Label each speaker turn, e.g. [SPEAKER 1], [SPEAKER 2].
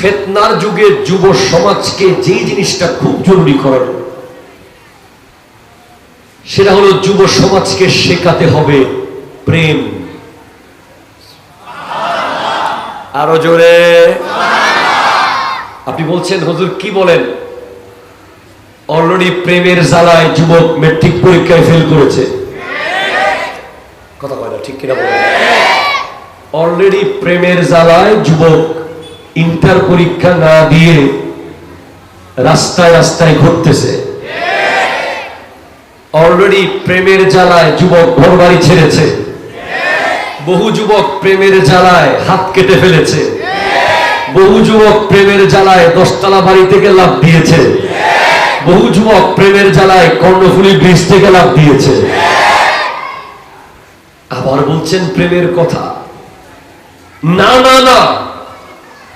[SPEAKER 1] ফেতনার যুগে যুব সমাজকে যেই জিনিসটা খুব জরুরি করানো সেটা হলো যুব সমাজকে শেখাতে হবে প্রেম। আরও জোরে। আপনি বলছেন, হুজুর কি বলেন? অলরেডি প্রেমের জ্বালায় যুবক মেট্রিক পরীক্ষায় ফেল করেছে। কথা কয় না, ঠিক কিনা বলেন? অলরেডি প্রেমের জ্বালায় যুবক ইন্টার পরীক্ষা না দিয়ে রাস্তায় রাস্তায় ঘুরতেছে। অলরেডি প্রেমের জ্বালায় যুবক ঘর বাড়ি ছেড়েছে। বহু যুবক প্রেমের জ্বালায় হাত কেটে ফেলেছে। বহু যুবক প্রেমের জ্বালায় দশতলা বাড়ি থেকে লাভ দিয়েছে। বহু যুবক প্রেমের জ্বালায় কর্ণফুলী ব্রিজ থেকে লাভ দিয়েছে। আবার বলছেন প্রেমের কথা। না না না।